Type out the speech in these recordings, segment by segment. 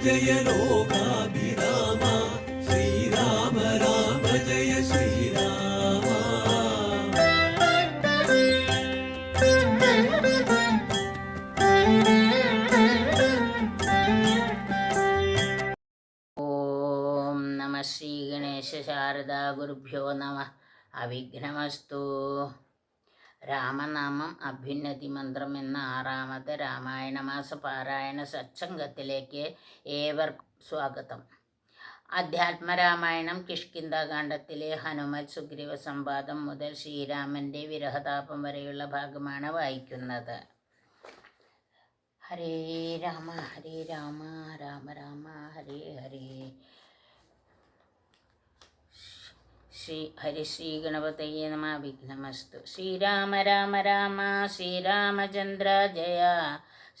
രാമ ജയ ലോകാഭിരാമ ശ്രീരാമ രാമ ജയ ശ്രീരാമ ഓം നമ ശ്രീ ഗണേശ ശാരദാ ഗുരുഭ്യോ നമ അവിഘ്നമസ്തു രാമനാമം അഭ്യുന്നതി മന്ത്രം എന്ന ആറാമത്തെ രാമായണ മാസ പാരായണ സത്സംഗത്തിലേക്ക് ഏവർക്കും സ്വാഗതം. അധ്യാത്മരാമായണം കിഷ്കിന്താകാന്ഡത്തിലെ ഹനുമൽ സുഗ്രീവ സംവാദം മുതൽ ശ്രീരാമന്റെ വിരഹതാപം വരെയുള്ള ഭാഗമാണ് വായിക്കുന്നത്. ഹരേ രാമ ഹരേ രാമ രാമ രാമ ഹരേ ഹരേ. ശ്രീ ഹരിശ്രീ ഗണപതയെ നമ. വിഘ്നമസ്തു. ശ്രീരാമ രാമ രാമ ശ്രീരാമചന്ദ്ര ജയ.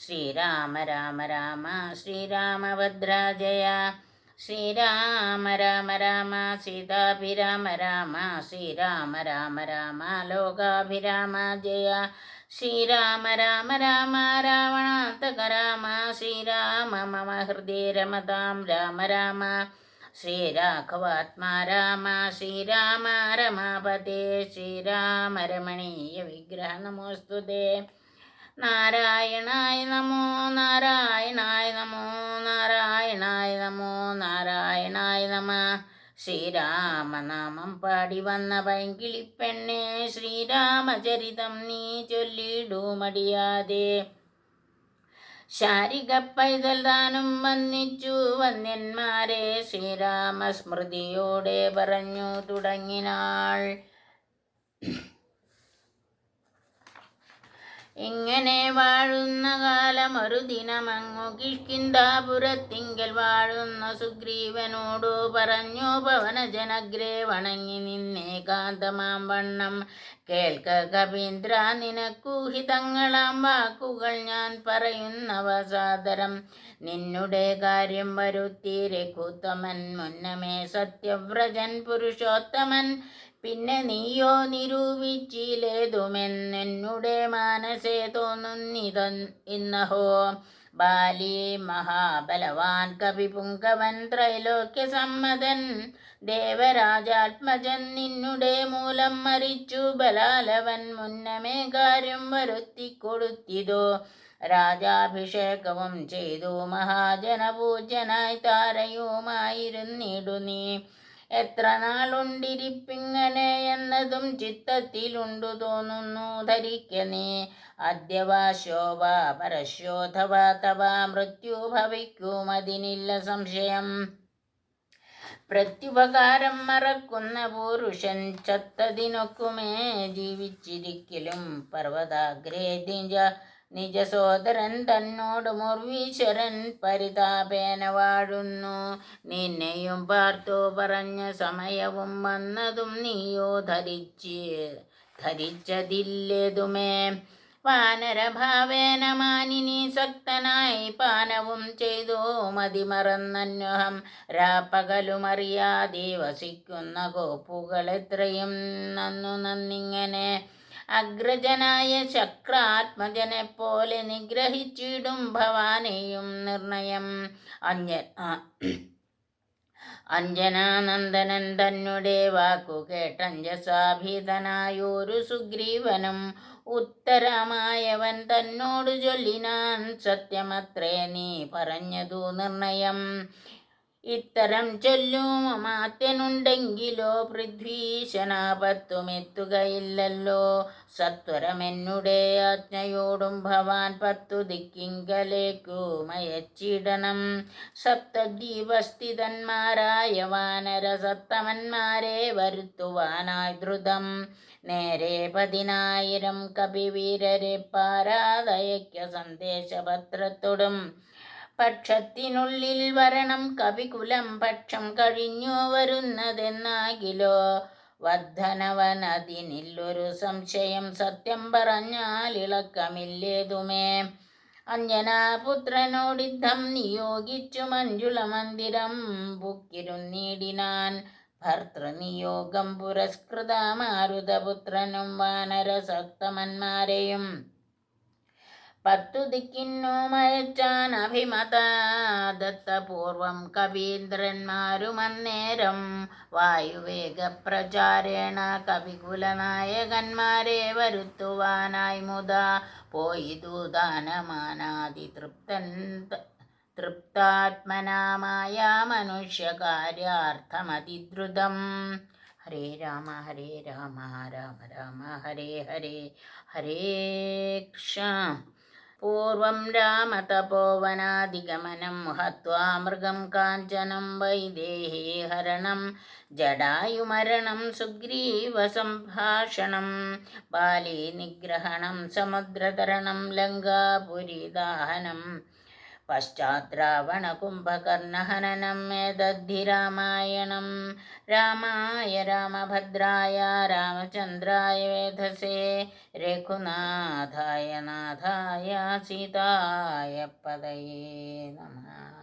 ശ്രീരാമ രാമ രാമ ശ്രീരാമഭദ്ര ജയ. ശ്രീരാമ രാമ രാമ സീതാഭിരാമ രാമ ശ്രീരാമ രാമ രാമ ലോകാഭിരാമ ജയ. ശ്രീരാമ രാമ രാമ രാവണാന്തക രാമ. ശ്രീരാമ മമ ഹൃദയ രമതാം രാമ രാമ. ശ്രീരാഘവാത്മാ രാമ ശ്രീരാമ രമാപതേ ശ്രീരാമ രമണീയ വിഗ്രഹ നമോസ്തുതേ. നാരായണായ നമോ നാരായണായ നമോ നാരായണായ നമോ നാരായണായ നമ. ശ്രീരാമനാമം പാടി വന്ന പൈങ്കിളിപ്പെണ്ണേ ശ്രീരാമചരിതം നീ ചൊല്ലിടൂ മടിയാതെ ശാരിക പൈതൽ താനും വന്നിച്ചു. വന്യന്മാരെ ശ്രീരാമസ്മൃതിയോടെ പറഞ്ഞു തുടങ്ങിനാൾ. ഇങ്ങനെ വാഴുന്ന കാലം ഒരു ദിനമങ്ങു കിഷ്കിന്താപുരത്തിങ്കൽ വാഴുന്ന സുഗ്രീവനോടു പറഞ്ഞു ഭവനജനഗ്രേ വണങ്ങി നിന്നേകാന്തമാം വണ്ണം. കേൾക്ക കവീന്ദ്ര നിനക്കൂഹിതങ്ങളാം വാക്കുകൾ ഞാൻ പറയുന്നവ സാദരം. നിന്നുടെ കാര്യം വരുത്തി രഘുത്തമൻ മുന്നമേ സത്യവ്രജൻ പുരുഷോത്തമൻ. പിന്നെ നീയോ നിരൂപിച്ചിലേതുമെന്നെന്നുടെ മാനസേ തോന്നുന്നിത ഇന്നഹോ. ബാലി മഹാബലവാൻ കവിപുങ്കവൻ ത്രൈലോക്യ സമ്മതൻ. ദേവരാജാത്മജൻ നിന്നുടെ മൂലം മരിച്ചു. ബലാലവൻ മുന്നമേ കാര്യം വരുത്തി കൊടുത്തിതോ. രാജാഭിഷേകവും ചെയ്തു. മഹാജനപൂജ്യനായി താരയുമായിരുന്നിടു നീ എത്ര നാളുണ്ടിരിപ്പിങ്ങനെ എന്നതും ചിത്തത്തിലുണ്ടു തോന്നുന്നു ധരിക്കനേ അദ്യവാ ശോഭ പരശോധവ തവ മൃത്യു ഭവിക്കുമതിനില്ല സംശയം. പ്രത്യുപകാരം മറക്കുന്ന പുരുഷൻ ചത്തതിനൊക്കുമേ ജീവിച്ചിരിക്കലും. പർവതാഗ്രേ നിജ നിജ സോദരൻ തന്നോട് മുർവീശ്വരൻ പരിതാപേന വാഴുന്നു. നിന്നെയും പാർത്തു പറഞ്ഞ സമയവും വന്നതും നീയോ ധരിച്ച് ധരിച്ചതില്ലേതുമേ. വാനരഭാവേന മാനിനി സക്തനായി പാനവും ചെയ്തു മതിമറന്നന്വഹം. രാപ്പകലുമറിയാതെ വസിക്കുന്ന കോപ്പുകൾ എത്രയും നന്നു നന്നിങ്ങനെ അഗ്രജനായ ശക്രാത്മജനെ പോലെ നിഗ്രഹിച്ചിടും ഭവാനെയും നിർണയം. അഞ്ജ അഞ്ജനാനന്ദനൻ തന്നെ വാക്കു കേട്ടഞ്ജസാഭീതനായൊരു സുഗ്രീവനും ഉത്തരമായവൻ തന്നോട് ചൊല്ലിനാൻ സത്യമത്രേ നീ പറഞ്ഞതു നിർണയം. ഇത്തരം ചൊല്ലും മാത്യനുണ്ടെങ്കിലോ പൃഥ്വീശനാപത്തുമെത്തുകയില്ലല്ലോ സത്വരമെന്നുടെ ആജ്ഞയോടും ഭവാൻ പത്തു ദിക്കിങ്കലേക്കു മയച്ചിടണം. സപ്തദ്വീപസ്ഥിതന്മാരായ വാനര സത്തമന്മാരെ വരുത്തുവാനായി ദ്രുതം. നേരെ പതിനായിരം കപിവീരരെ പാരാതയക്ക സന്ദേശപത്രത്തോടും. പക്ഷത്തിനുള്ളിൽ വരണം കവികുലം പക്ഷം കഴിഞ്ഞു വരുന്നതെന്നാകിലോ? വർദ്ധനവനതിനില്ലൊരു സംശയം സത്യം പറഞ്ഞാൽ ഇളക്കമില്ലേതുമേ? അഞ്ജനാപുത്രനോടിദ്ധം നിയോഗിച്ചു മഞ്ജുള മന്ദിരം ബുക്കിരുന്നീടിനാൻ ഭർത്തൃനിയോഗം പുരസ്കൃത മാരുതപുത്രനും വാനരസക്തമന്മാരെയും പത്തു ദിക്കിന്നു മയച്ചാൻ അഭിമത ദത്തപൂർവം കവീന്ദ്രന്മാരുമന്നേരം വായുവേഗ പ്രചാരേണ കവികുലനായകന്മാരെ വരുത്തുവാനായി മുതാ പോയി ദൂതാനമാനാതി തൃപ്തൻ തൃപ്താത്മനാമായ മനുഷ്യകാര്യാർത്ഥമതിദ്രുതം. ഹരേ രാമ ഹരേ രാമ രാമ രാമ ഹരേ ഹരേ ഹരേ കൃഷ്ണ. പൂർവം രാമതപോവനാദിഗമനം ഹത്വാ മൃഗം കാഞ്ചനം വൈദേഹീഹരണം ജടായുമരണം സുഗ്രീവസംഭാഷണം ബാലീ നിഗ്രഹണം സമുദ്രതരണം ലങ്കാപുരിദാഹനം പശ്ചാദ്രാവണകുംഭകർണഹനനം ഏതദ്ധി രാമായണം രാമായ രാമഭദ്രായ രാമചന്ദ്രായ വേധസേ. രഘുനാഥായ നാഥായ സീതായ പദയേ നമ.